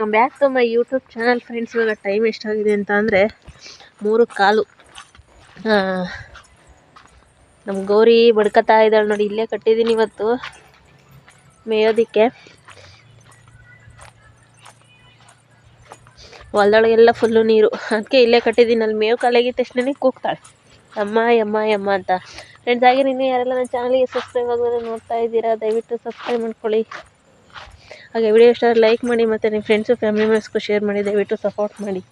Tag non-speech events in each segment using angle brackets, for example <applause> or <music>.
Welcome back to my YouTube channel friends ಇವಾಗ time ಎಷ್ಟಾಗಿದೆ ಅಂತ ಅಂದರೆ ಮೂರು ಕಾಲು. ನಮ್ಮ ಗೌರಿ ಬಡ್ಕತಾ ಇದ್ದಾಳೆ ನೋಡಿ, ಇಲ್ಲೇ ಕಟ್ಟಿದ್ದೀನಿ ಇವತ್ತು ಮೇಯೋದಕ್ಕೆ. ಹೊಲ್ದೊಳಗೆಲ್ಲ ಫುಲ್ಲು ನೀರು. ಅದಕ್ಕೆ ಇಲ್ಲೇ ಕಟ್ಟಿದ್ದೀನಿ. ಅಲ್ಲಿ ಮೇವು ಕಾಲಾಗಿದ್ದ ತಕ್ಷಣನೇ ಕೂಗ್ತಾಳೆ. ಅಮ್ಮ ಯಮ್ಮ ಯಮ್ಮ ಅಂತ. ಫ್ರೆಂಡ್ಸ್ ಹಾಗೆ ನೀನು ಯಾರೆಲ್ಲ ನನ್ನ ಚಾನಲ್ಗೆ ಸಬ್ಸ್ಕ್ರೈಬ್ ಆಗೋದ್ರೆ ನೋಡ್ತಾ ಇದ್ದೀರಾ, ದಯವಿಟ್ಟು ಸಬ್ಸ್ಕ್ರೈಬ್ ಮಾಡ್ಕೊಳ್ಳಿ. ಹಾಗೆ ವಿಡಿಯೋ ಇಷ್ಟ ಲೈಕ್ ಮಾಡಿ ಮತ್ತು ನಿಮ್ಮ ಫ್ರೆಂಡ್ಸು ಫ್ಯಾಮಿಲಿ ಮೆಂಬರ್ಸ್ಗೂ ಶೇರ್ ಮಾಡಿ, ದಯವಿಟ್ಟು ಸಪೋರ್ಟ್ ಮಾಡಿ.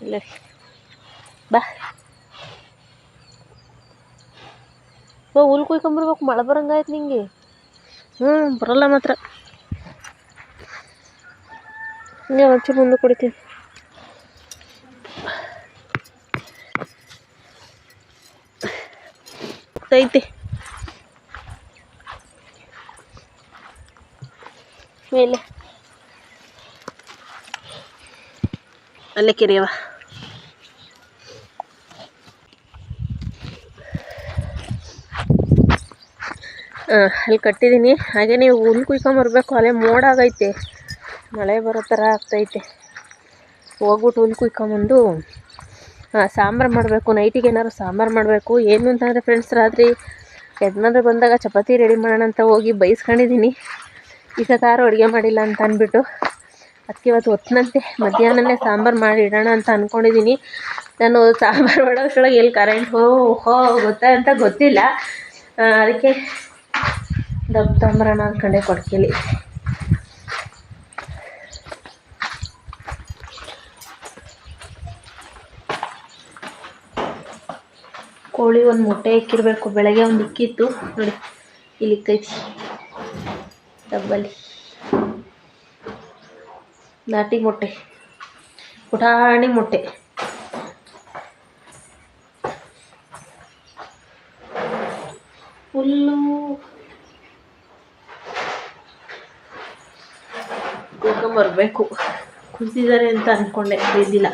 ಇಲ್ಲ. ರೀ ಬಾ. ಓ ಹುಲ್ ಕುಯ್ಕೊಂಬರ್ಬೇಕು ಮಳೆ ಬರಂಗಾಯ್ತು ನಿಂಗೆ. ಹ್ಞೂ ಬರಲ್ಲ ಮಾತ್ರ. ಹಿಂಗೆ ಒಂಚೂರು ಮುಂದೆ ಕುಡಿತೀನಿ. ಐತೆ ಮೇಲೆ. ಅಲ್ಲೇ ಕೆರೆಯವ ಅಲ್ಲಿ ಕಟ್ಟಿದ್ದೀನಿ ಹಾಗೆ ನೀವು ಹುಲ್ ಕುಯ್ಕೊಂಬರ್ಬೇಕು ಅಲ್ಲೇ ಮೋಡ ಆಗೈತೆ. ಮಳೆ ಬರೋ ಥರ ಆಗ್ತೈತೆ. ಹೋಗ್ಬಿಟ್ಟು ಹುಲ್ ಕುಯ್ಕೊಂಬಂದು ಸಾಂಬಾರು ಮಾಡಬೇಕು. ನೈಟಿಗೆ ಏನಾದ್ರು ಸಾಂಬಾರು ಮಾಡಬೇಕು. ಏನು ಅಂತಂದರೆ ಫ್ರೆಂಡ್ಸ್ ರಾತ್ರಿ ಯಜಮಾನ್ರು ಬಂದಾಗ ಚಪಾತಿ ರೆಡಿ ಮಾಡೋಣ ಅಂತ ಹೋಗಿ ಬೈಸ್ಕೊಂಡಿದ್ದೀನಿ ಈ ಸತಾರು ಅಡುಗೆ ಮಾಡಿಲ್ಲ ಅಂತ ಅಂದ್ಬಿಟ್ಟು ಅದಕ್ಕೆ ಇವತ್ತು ಹೊತ್ತಿನಂತೆ ಮಧ್ಯಾಹ್ನನೇ ಸಾಂಬಾರು ಮಾಡಿ ಇಡೋಣ ಅಂತ ಅಂದ್ಕೊಂಡಿದ್ದೀನಿ ನಾನು ಸಾಂಬಾರು ಮಾಡೋಷ್ಟೊಳಗೆ ಎಲ್ಲಿ ಕರೆಂಟ್ ಹೋ ಹೋ ಗೊತ್ತ ಅಂತ ಗೊತ್ತಿಲ್ಲ. ಅದಕ್ಕೆ ದಪ್ಪ ತಗೊಂಬರೋಣ ಅಂದ್ಕೊಂಡೆ ಕೊಡ್ಕೇಳಿ ಕೋಳಿ ಒಂದು ಮೊಟ್ಟೆ ಇಕ್ಕಿರಬೇಕು. ಬೆಳಗ್ಗೆ ಒಂದು ಇಕ್ಕಿತ್ತು. ನೋಡಿ, ಇಲ್ಲಿ ಇಕ್ಕೈತಿ. ಡಬ್ಬಲ್ಲಿ ನಾಟಿ ಮೊಟ್ಟೆ. ಪುಟಾಣಿ ಮೊಟ್ಟೆ. ಹುಲ್ಲು. ಬರಬೇಕು ಕುಸಿದ್ದಾರೆ ಅಂತ ಅಂದ್ಕೊಂಡೆ ಕುಯ್ದಿಲ್ಲ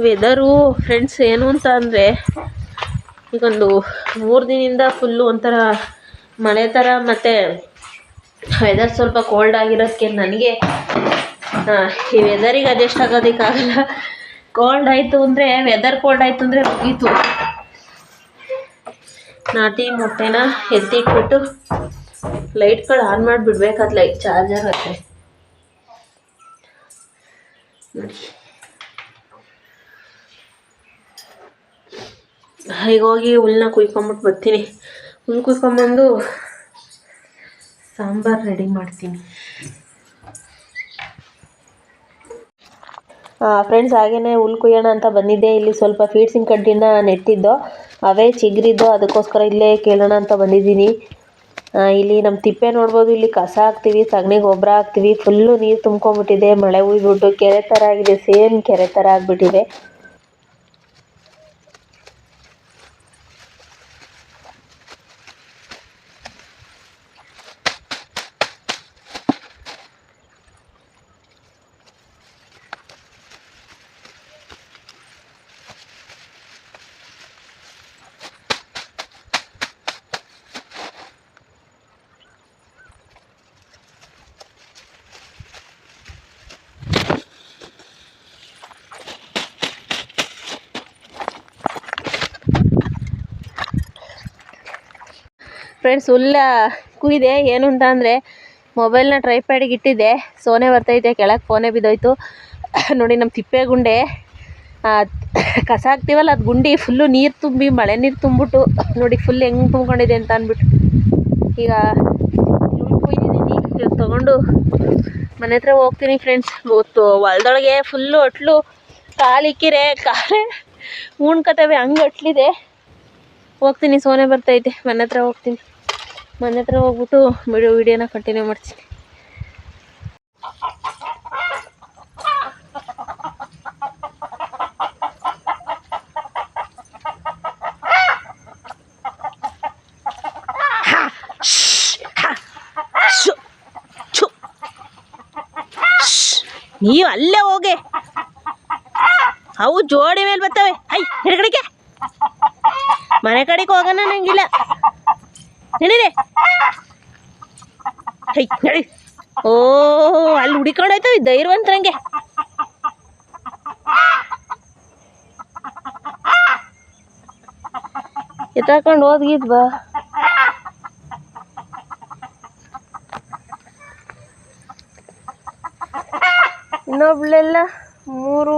ವೆದರು ಫ್ರೆಂಡ್ಸ್ ಏನು ಅಂತ ಅಂದರೆ ಈಗೊಂದು ಮೂರು ದಿನದಿಂದ ಫುಲ್ಲು ಒಂಥರ ಮಳೆ ಥರ ಮತ್ತು ವೆದರ್ ಸ್ವಲ್ಪ ಕೋಲ್ಡ್ ಆಗಿರೋದಕ್ಕೆ ನನಗೆ ಈ ವೆದರಿಗೆ ಅಡ್ಜಸ್ಟ್ ಆಗೋದಕ್ಕಾಗಲ್ಲ. ಕೋಲ್ಡ್ ಆಯಿತು ಅಂದರೆ ವೆದರ್ ಕೋಲ್ಡ್ ಆಯಿತು ಅಂದರೆ ಮುಗೀತು. ನಾಟಿ ಮೊಟ್ಟೆನ ಎತ್ತಿಟ್ಬಿಟ್ಟು ಲೈಟ್ಗಳು ಆನ್ ಮಾಡಿಬಿಡ್ಬೇಕಾದ್ ಲೈಟ್ ಚಾರ್ಜರ್ ಹತ್ತೆ ನೋಡಿ. ಈಗ ಹೋಗಿ ಹುಲ್ಲನ್ನ ಕುಯ್ಕೊಂಬಿಟ್ಟು ಬರ್ತೀನಿ. ಹುಲ್ಲು ಕುಯ್ಕೊಂಬಂದು ಸಾಂಬಾರು ರೆಡಿ ಮಾಡ್ತೀನಿ. ಫ್ರೆಂಡ್ಸ್ ಹಾಗೇ ಹುಲ್ ಕುಯ್ಯೋಣ ಅಂತ ಬಂದಿದ್ದೆ. ಇಲ್ಲಿ ಸ್ವಲ್ಪ ಫೀಡ್ಸಿನ ಕಡ್ಡಿನ ನೆಟ್ಟಿದ್ದೋ. ಅವೇ ಚಿಗ್ರಿದ್ದು, ಅದಕ್ಕೋಸ್ಕರ ಇಲ್ಲೇ ಕೇಳೋಣ ಅಂತ ಬಂದಿದ್ದೀನಿ. ಇಲ್ಲಿ ನಮ್ಮ ತಿಪ್ಪೆ ನೋಡ್ಬೋದು. ಇಲ್ಲಿ ಕಸ ಹಾಕ್ತೀವಿ, ಸಗಣಿ ಗೊಬ್ಬರ ಹಾಕ್ತೀವಿ. ಫುಲ್ಲು ನೀರು ತುಂಬ್ಕೊಂಬಿಟ್ಟಿದೆ ಮಳೆ ಉಯ್ಬಿಟ್ಟು ಕೆರೆ ಥರ ಆಗಿದೆ. ಸೇಮ್ ಕೆರೆ ಥರ ಆಗಿಬಿಟ್ಟಿದೆ. ಫ್ರೆಂಡ್ಸ್ ಹುಲ್ಲ ಕುಯ್ದೆ ಏನು ಅಂತ ಅಂದರೆ ಮೊಬೈಲ್ನ ಟ್ರೈಪ್ಯಾಡಿಗೆ ಇಟ್ಟಿದ್ದೆ. ಸೋನೆ ಬರ್ತೈತೆ, ಕೆಳಗೆ ಫೋನೆ ಬಿದ್ದೋಯ್ತು. ನೋಡಿ ನಮ್ಮ ತಿಪ್ಪೆ ಗುಂಡೆ. ಕಸ ಹಾಕ್ತೀವಲ್ಲ, ಅದು ಗುಂಡಿ ಫುಲ್ಲು ನೀರು ತುಂಬಿ, ಮಳೆ ನೀರು ತುಂಬಿಟ್ಟು ನೋಡಿ ಫುಲ್ ಹೆಂಗೆ ತುಂಬ್ಕೊಂಡಿದೆ ಅಂತ ಅಂದ್ಬಿಟ್ಟು. ಈಗ ಕುಯ್ದಿದ್ದೀನಿ ತೊಗೊಂಡು ಮನೆ ಹತ್ರ ಹೋಗ್ತೀನಿ ಫ್ರೆಂಡ್ಸ್ ಗೊತ್ತು ಹೊಲ್ದೊಳಗೆ ಫುಲ್ಲು ಅಟ್ಲು ಕಾಲಿಕ್ಕಿರೆ ಕಾಲೇ ಉಣ್ಕತವೆ ಹಂಗೆ ಅಟ್ಲಿದೆ ಹೋಗ್ತೀನಿ, ಸೋನೆ ಬರ್ತೈತೆ. ಮನೆ ಹತ್ರ ಹೋಗ್ತೀನಿ. ಮನೆ ಹತ್ರ ಹೋಗ್ಬಿಟ್ಟು ವಿಡಿಯೋ ವಿಡಿಯೋನ ಕಂಟಿನ್ಯೂ ಮಾಡ್ತೀನಿ. ನೀವು ಅಲ್ಲೇ ಹೋಗೆ. ಅವು ಜೋಡಿ ಮೇಲೆ ಬರ್ತವೆ. ಐ ಹಿಡ್ಕಡಿಕೆ ಮನೆ ಕಡೆಗೆ ಹೋಗೋಣ ನಂಗಿಲ್ಲ ನಡೀರಿ ನಡಿ. ಓ, ಅಲ್ಲಿ ಹುಡಿಕೊಂಡೋಯ್ತವೆ ಧೈರ್ಯವಂತರಂಗೆ ಎತ್ತಾಕೊಂಡು ಹೋದ್ಗಿದ್ ಬಾ. ಇನ್ನೊಬ್ಳೆಲ್ಲ ಮೂರು,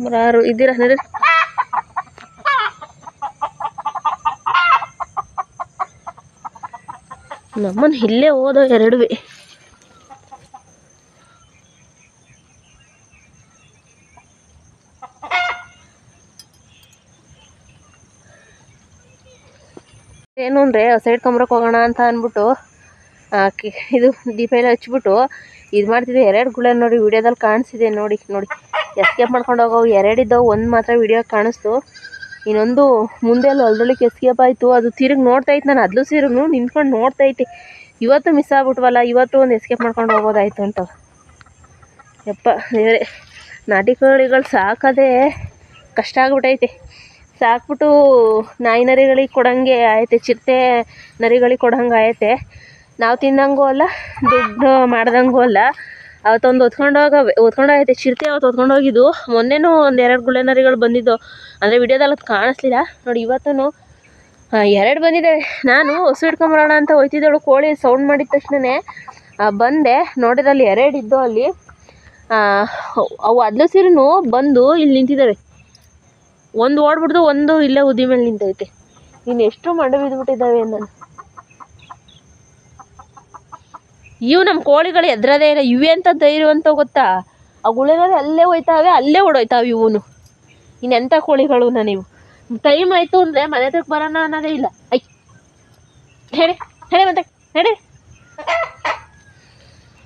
ಮೂರಾರು ಇದ್ದೀರಾ ನಡಿ. ನಮ್ಮನ್ನ ಇಲ್ಲೇ ಹೋದ ಎರಡುವೆ. ಏನು ಅಂದರೆ ಸೈಡ್ ಕಮ್ರಕ್ಕೆ ಹೋಗೋಣ ಅಂತ ಅಂದ್ಬಿಟ್ಟು ಇದು ದೀಪ ಎಲ್ಲ ಹಚ್ಬಿಟ್ಟು, ಇದು ಮಾಡ್ತಿದ್ವಿ ಎರಡು ಗುಳೆ ನೋಡಿ ವಿಡಿಯೋದಲ್ಲಿ ಕಾಣಿಸಿದೆ, ನೋಡಿ ನೋಡಿ. ಎಸ್ಕೇಪ್ ಮಾಡ್ಕೊಂಡು ಹೋಗೋ ಎರಡಿದ್ದವು ಒಂದು ಮಾತ್ರ ವಿಡಿಯೋ ಕಾಣಿಸ್ತು. ಇನ್ನೊಂದು ಮುಂದೆ ಅಲ್ಲಿ ಹೊಲ್ದೊಳಗೆ ಎಸ್ಕೇಪ್ ಆಯಿತು. ಅದು ತಿರುಗಿ ನೋಡ್ತಾ ಇತ್ತು ನಾನು. ಅದ್ಲು ಸೀರುನು ನಿಂತ್ಕೊಂಡು ನೋಡ್ತಾ ಐತೆ ಇವತ್ತು ಮಿಸ್ ಆಗ್ಬಿಟ್ವಲ್ಲ, ಇವತ್ತು ಒಂದು ಎಸ್ಕೇಪ್ ಮಾಡ್ಕೊಂಡು ಹೋಗೋದಾಯ್ತು ಅಂತ. ಯಪ್ಪ, ದೇವರೇ. ನಾಟಿ ಕೋಳಿಗಳು ಸಾಕೋದೇ ಕಷ್ಟ ಆಗ್ಬಿಟ್ಟೈತೆ ಸಾಕ್ಬಿಟ್ಟು ನಾಯಿ ನರಿಗಳಿಗೆ ಕೊಡೋಂಗೆ ಆಯ್ತೆ, ಚಿರತೆ ನರಿಗಳಿಗೆ ಕೊಡಂಗೆ ಆಯ್ತೆ. ನಾವು ತಿಂದಂಗೂ ಅಲ್ಲ, ದುಡ್ಡು ಮಾಡ್ದಂಗೂ ಅಲ್ಲ. ಅವತ್ತೊಂದು ಹೊತ್ಕೊಂಡೋಗ ಹೊತ್ಕೊಂಡೋಗೈತೆ ಚಿರತೆ ಅವತ್ತು ಹೊತ್ಕೊಂಡು ಹೋಗಿದ್ದು. ಮೊನ್ನೆನೂ ಒಂದು ಎರಡು ಗುಳೆ ನರಿಗಳು ಬಂದಿದ್ದು. ಅಂದರೆ ವಿಡಿಯೋದಲ್ಲಿ ಅದು ಕಾಣಿಸ್ಲಿಲ್ಲ. ನೋಡಿ ಇವತ್ತೂ ಎರಡು ಬಂದಿದ್ದಾವೆ ನಾನು ಹಸು ಹಿಡ್ಕೊಂಬರೋಣ ಅಂತ ಹೋಯ್ತಿದ್ದಳು. ಕೋಳಿ ಸೌಂಡ್ ಮಾಡಿದ ತಕ್ಷಣವೇ ಬಂದೆ. ನೋಡಿದಲ್ಲಿ ಎರಡು ಇದ್ದು ಅಲ್ಲಿ. ಅವು ಅದ್ಲು ಸಿರುನು ಬಂದು ಇಲ್ಲಿ ನಿಂತಿದ್ದಾವೆ ಒಂದು ಓಡ್ಬಿಡ್ದು, ಒಂದು ಇಲ್ಲೇ ಉದಿ ಮೇಲೆ ನಿಂತೈತೆ. ಇನ್ನು ಎಷ್ಟು ಮಂಡೆ ಬಿದ್ದುಬಿಟ್ಟಿದ್ದಾವೆ ನಾನು ಇವು ನಮ್ಮ ಕೋಳಿಗಳು ಎದ್ರದೇ ಇಲ್ಲ. ಇವೆ ಅಂತ ಧೈರ್ಯವಂತ ಗೊತ್ತಾ? ಆ ಅಲ್ಲೇ ಹೋಯ್ತಾವೆ, ಅಲ್ಲೇ ಓಡೋಯ್ತಾವೆ ಇವನು. ಇನ್ನೆಂಥ ಕೋಳಿಗಳು ನೀವು? ಟೈಮ್ ಆಯಿತು ಅಂದರೆ ಮನೆ ಹತ್ರಕ್ಕೆ ಬರೋಣ ಅನ್ನೋದೇ ಇಲ್ಲ. ಐ, ಹೇಳಿ ಹೇಳಿ ಮತ್ತೆ, ಹೇಳಿ.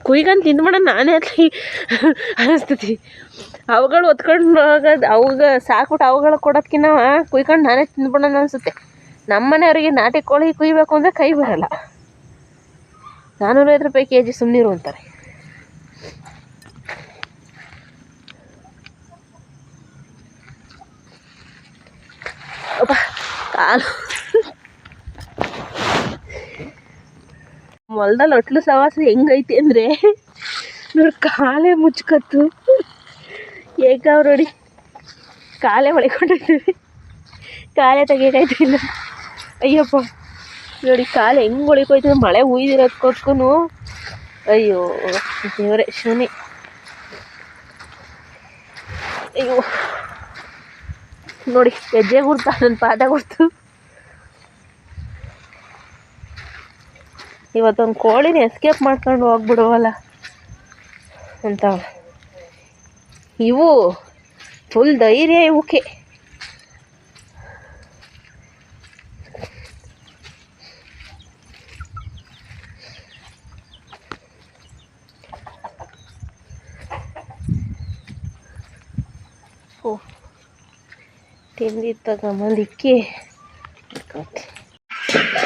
ಕುಯ್ಕೊಂಡು ತಿಂದ್ಬಿಡ ನಾನೇ ಅಲ್ಲಿ ಅನಿಸ್ತತಿ. ಅವುಗಳು ಒತ್ಕೊಂಡು ಹೋಗೋದು ಅವಾಗ ಸಾಕ್ಬಿಟ್ಟು ಅವುಗಳು ಕೊಡೋದ್ಕಿನ್ನ ಕುಯ್ಕೊಂಡು ನಾನೇ ತಿಂದ್ಬಿಡೋಣ ಅನಿಸುತ್ತೆ. ನಮ್ಮ ಮನೆಯವರಿಗೆ ನಾಟಿ ಕೋಳಿ ಕುಯ್ಬೇಕು ಅಂದರೆ ಕೈ ಬರಲ್ಲ. ನಾನ್ನೂರೈವತ್ತು ರೂಪಾಯಿ ಕೆ ಜಿ ಸುಮ್ಮನಿರು ಅಂತಾರೆ ಹೊಲ್ದಲ್ಲಿ ಒಟ್ಲು ಸವಾಸ ಹೆಂಗೈತಿ ಅಂದರೆ, ನೋಡಿ ಕಾಲೇ ಮುಚ್ಕತ್ತು. ಏಕಾವ್ ನೋಡಿ, ಕಾಲೇ ಹೊಳಿಕೊಂಡಿದ್ದೀವಿ ಕಾಲೇ ತೆಗಿಯಕಾಯ್ತಿಲ್ಲ. ಅಯ್ಯಪ್ಪ. ನೋಡಿ, ಕಾಲು ಹೆಂಗೆ ಹೊಳಿಕೋಯ್ತದೆ ಮಳೆ ಹುಯ್ದಿರೋದ್ಕೋಸ್ಕೂ ಅಯ್ಯೋ, ದೇವರೇ, ಶನಿ. ಅಯ್ಯೋ. ನೋಡಿ, ಹೆಜ್ಜೆ ಗುರ್ತ ನನ್ನ ಪಾದ ಗುರ್ತು. ಇವತ್ತೊಂದು ಕೋಳಿನ ಎಸ್ಕೇಪ್ ಮಾಡ್ಕೊಂಡು ಹೋಗ್ಬಿಡುವಲ್ಲ ಅಂತ. ಇವು ಫುಲ್ ಧೈರ್ಯ ಇವಕ್ಕೆ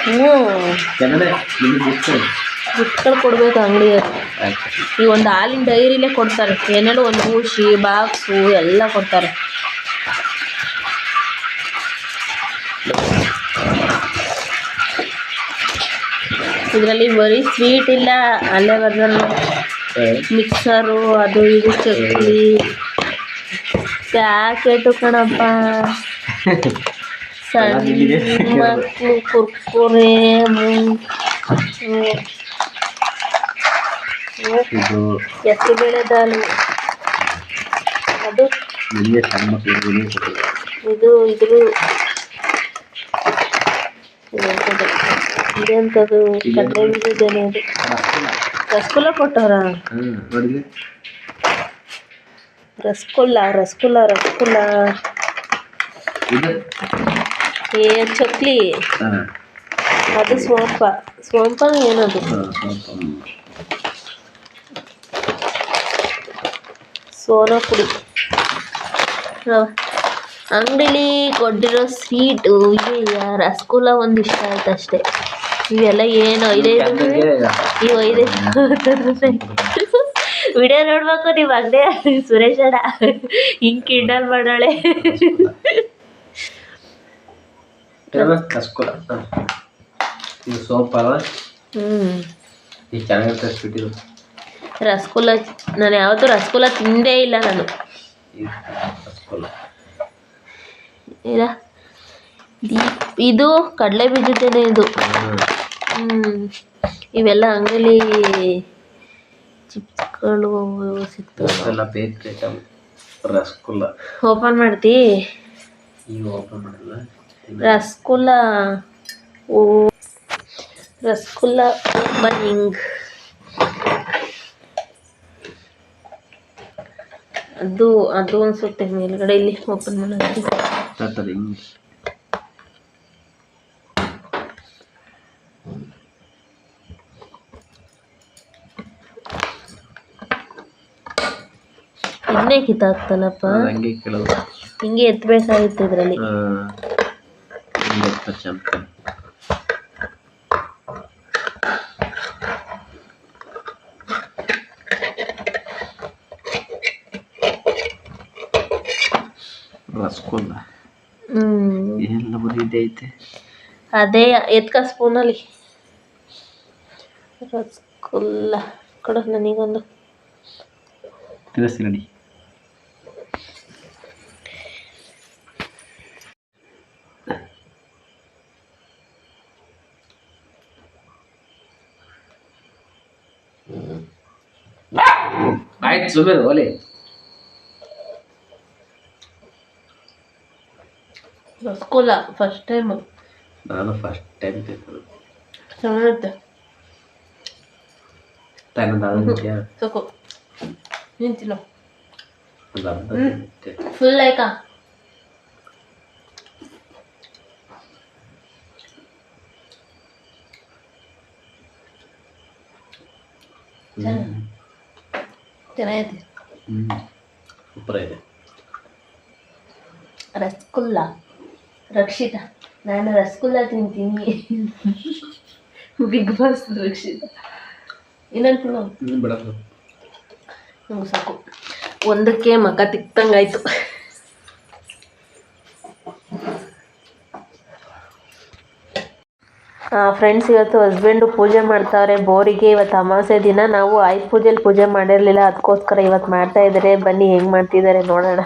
ಹ್ಞೂ. ನಿಮಗೆ ಎಷ್ಟು ಗಿಫ್ಟ್ಗಳು ಕೊಡ್ಬೇಕು ಈ ಒಂದು ಹಾಲಿನ ಡೈರಿಲೇ ಕೊಡ್ತಾರೆ. ಏನಾದ್ರು ಒಂದು ಊಸಿ ಬಾಕ್ಸು ಎಲ್ಲ ಕೊಡ್ತಾರೆ. ಇದರಲ್ಲಿ ಬರೀ ಸ್ವೀಟ್ ಇಲ್ಲ ಅಲ್ಲೇ ಬರ್ದಲ್ಲ ಮಿಕ್ಸರು ಅದು ಇದು ಚಕ್ಲಿ. ಪ್ಯಾಕೆಟು ಕಣಪ್ಪ. <laughs> ಮಕ್ಕಳು ಕುರ್ಕುರೆ ಹ್ಮ್. ಹ್ಮ್. ಹ್ಮ್. ಇದು ಹೆಸರು ಬೇಳೆ ದಾಲ್ ಅದು? ಇದು ಇದ್ರ. ಇದೆಂಥದ್ದು ಕಡಲೆ ಬೀಜದೇನೆ ಇದು ರಸಗುಲ್ಲ ಕೊಟ್ಟವ್ರ? ರಸಗುಲ್ಲ ರಸಗುಲ್ಲ ರಸಗುಲ್ಲ. ಇದು? ಏ ಚಕ್ಲಿ. ಅದು ಸೋಂಪ. ಸೋಂಪ ಏನದು? ಸ್ವಲ್ಪ ಸೋನಾ ಪುಡಿ. ಅಂಗಡಿಲಿ ಕೊಟ್ಟಿರೋ ಸ್ವೀಟು ಇದು ರಸಗುಲ್ಲ ಒಂದು ಇಷ್ಟ ಆಯ್ತು ಅಷ್ಟೇ. ಇವೆಲ್ಲ ಏನು ಐದೈದು ಇವು ಐದೈದು ವಿಡಿಯೋ ನೋಡ್ಬೇಕು ನೀವು ಅಂಗಡಿ ಸುರೇಶ್ ಅಣ್ಣ. ಹಿಂಗೆ ಕಿಂಡಲ್ ಮಾಡಾಳೆ. ಕಸ್ಕೊಳ ಇದು ಸೋಪ್ ಅಲ್ಲ ಹ್ಞೂ ಈಗ ಚೆನ್ನಾಗಿರ್ತದೆ ಸ್ವೀಟ್ ಇದು ರಸಗುಲ್ಲ ನಾನು ಯಾವತ್ತೂ ರಸಗುಲ್ಲ ತಿಂದೇ ಇಲ್ಲ ನಾನು ರಸಗುಲ್ಲ ಇದು ಕಡಲೆ ಬೀಜದ್ದೇನೆ ಇದು. ಇವೆಲ್ಲ ಅಂಗಡಿ ಚಿಪ್ಸ್ಗಳು ಸಿಗ್ತವೆ ಎಲ್ಲ ಬೇಕ್ರಿ ಐಟಮ್ ರಸಗುಲ್ಲ ಓಪನ್ ಮಾಡ್ತಿ ಈಗ ಓಪನ್ ಮಾಡಿಲ್ಲ ರಸಗುಲ್ಲ ಓ ರಸಗುಲ್ಲ ಓಪನಿಂಗ್ ಅದು ಅದು ಅನ್ಸುತ್ತೆ ಮೇಲ್ಗಡೆ ಇಲ್ಲಿ ಓಪನ್ ಮಾಡೋದು ಇನ್ನೇ ಕೇಳೋದು. ಹಿಂಗೆ ಎತ್ತಬೇಕಾಗಿತ್ತು ಇದರಲ್ಲಿ. ಹಿಂಗೆ ಚಂಪನ್ ರಸಗುಲ್ಲ ಹ್ಮ್ ಎಲ್ಲ ಬರೀದೆ ಐತೆ ಅದೇ ಎತ್ಕ ಸ್ಪೂನಲ್ಲಿ ರಸಗುಲ್ಲ ಕೊಡು ನನಗೊಂದು ತಿಳಿಸಿ ನಡಿ ಆಯ್ತು ಸುಮ್ಮನೆ ಒಲೆ ರಸಗುಲ್ಲ ಫಸ್ಟ್ ಟೈಮ್ ನಾನು ಫಸ್ಟ್ ಟೈಮ್ ತಿನ್ನೋದು ಚೆನ್ನಾಗಿರುತ್ತೆ ತಗೊಂಡು ಅದಕ್ಕೆ ಸಾಕು ನಿಂತಿಲ್ಲ. ಒಂದು ಅರ್ಧ ತಿಂತೆ ಫುಲ್ ಆಯ್ತಾ? ಚೆನ್ನಾಗೈತೆ ಹ್ಞೂ ಸೂಪರ್ ಇದೆ. ರಸಗುಲ್ಲ. ರಕ್ಷಿತ. ನಾನು ರಸಗುಲ್ಲ ತಿಂತೀನಿ. Bigg Boss Rakshita. ಇನ್ನೊಂದು ತಿನ್ನೋ. ನಂಗೆ ಸಾಕು. ಒಂದಕ್ಕೆ ಮಕ ತಿಕ್ತಂಗಾಯ್ತು. ಫ್ರೆಂಡ್ಸ್ ಇವತ್ತು ಹಸ್ಬೆಂಡು ಪೂಜೆ ಮಾಡ್ತಾವ್ರೆ ಬೋರಿಗೆ ಇವತ್ತು ಅಮಾವಾಸ್ಯೆ ದಿನ. ನಾವು ಆಯುಧ ಪೂಜೆಲಿ ಪೂಜೆ ಮಾಡಿರಲಿಲ್ಲ ಅದಕ್ಕೋಸ್ಕರ ಇವತ್ತು ಮಾಡ್ತಾ ಇದ್ದಾರೆ. ಬನ್ನಿ ಹೆಂಗೆ ಮಾಡ್ತಿದ್ದಾರೆ ನೋಡೋಣ.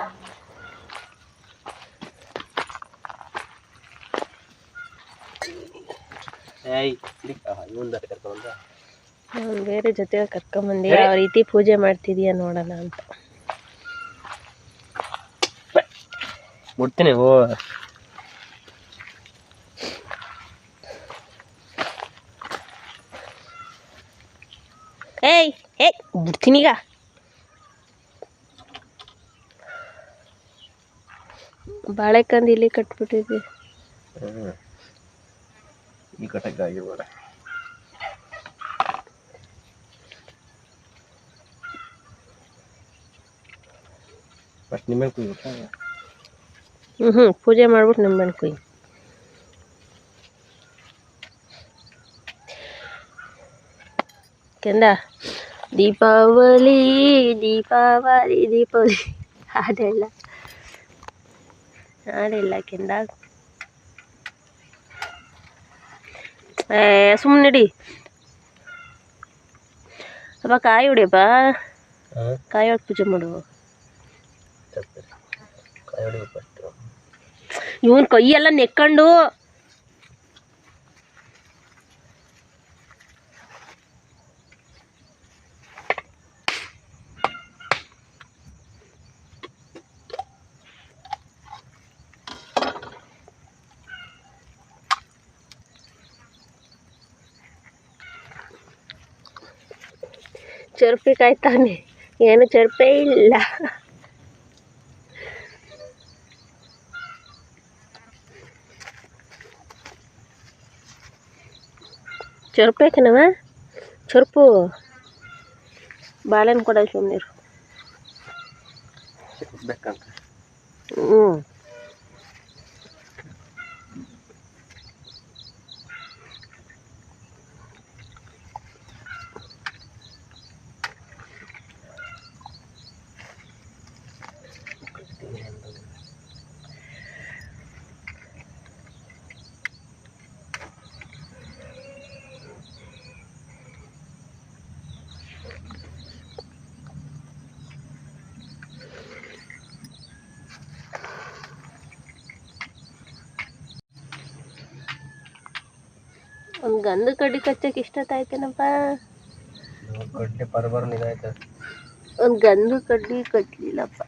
ಬೇರೆ ಜೊತೆ ಕರ್ಕೊಂಡ್ಬಂದಿ ಯಾವ ರೀತಿ ಪೂಜೆ ಮಾಡ್ತಿದೀಯ ನೋಡೋಣ ಅಂತ. ಮುಡ್ತೀನಿ ಓ ಏಯ್ ಬಿಡ್ತೀನೀಗ ಬಾಳೆಕಂದು ಇಲ್ಲಿ ಕಟ್ಬಿಟ್ಟಿದ್ವಿ ಈ ಕಟಕ್ ಆಗಿರ್ಬೋದ ಫಸ್ಟ್ ನಿಮ್ಮೆ ಕುಯ್ಬೇಕಾ ಹ್ಞೂ ಹ್ಞೂ ಪೂಜೆ ಮಾಡ್ಬಿಟ್ಟು ನಿಂಬೆಹಣ್ಣು ಕುಯ್ ಕೆಂದ? ದೀಪಾವಳಿ ದೀಪಾವಳಿ ದೀಪಾವಳಿ. ಹಾಡೆಲ್ಲ. ಹಾಡೆಲ್ಲ ಕೆಂಡ. ಏ ಸುಮ್ಮನಿಡಿ ಅಪ್ಪ ಕಾಯಿ ಹೊಡಿಯಪ್ಪ. ಕಾಯಿ ಹೊಡೆದು ಪೂಜೆ ಮಾಡು. ಇವನ್ ಕೈಯೆಲ್ಲ ನೆಕ್ಕೊಂಡು ಚರ್ಪಿ ಕಾಯ್ತಾನೆ ಏನು ಚರ್ಪೆ ಇಲ್ಲ ಚರ್ಪು ಯಾಕೆನವ ಚರ್ಪು ಬಾಳೆಹಣ್ಣು ಕೊಡೋದು ಸುಮ್ಮನಿರು ಬೇಕಂತ ಹ್ಞೂ ಒಂದು ಗಂಧ ಕಡ್ಡಿ ಕಚ್ಚಕ್ಕೆ ಇಷ್ಟೊತ್ತಾಯ್ತೇನಪ್ಪ ಕಡ್ಡಿ ಪರಬರ ನಿದಾಯ್ತು ಒಂದು ಗಂಧ ಕಡ್ಡಿ ಕಟ್ಟಲಿಲ್ಲಪ್ಪ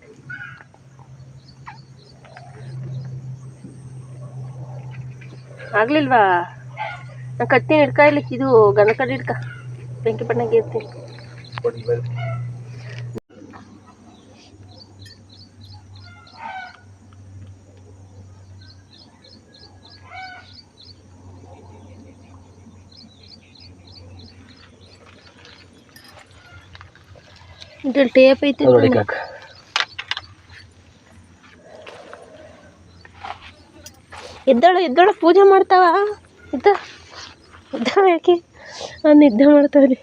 ಆಗ್ಲಿಲ್ವಾ? ನಾ ಕತ್ತಿ ಹಿಡ್ಕ ಇದು ಗಂಧ ಕಡ್ಡಿ ಹಿಡ್ಕ. ಬೆಂಕಿ ಪಣ್ಣಗೆ ಇರ್ತೀನಿ. ಇದ್ರಲ್ಲಿ ಟೇಪ್ ಐತಿ ನೋಡಿ. ಕಾಕ ಎದ್ದಳು ಎದ್ದಳು ಪೂಜೆ ಮಾಡ್ತಾವ ಇದ್ದ ಇದ್ದಾವ ಯಾಕೆ? ನಾನು ನಿದ್ದೆ ಮಾಡ್ತಾವ್ರಿ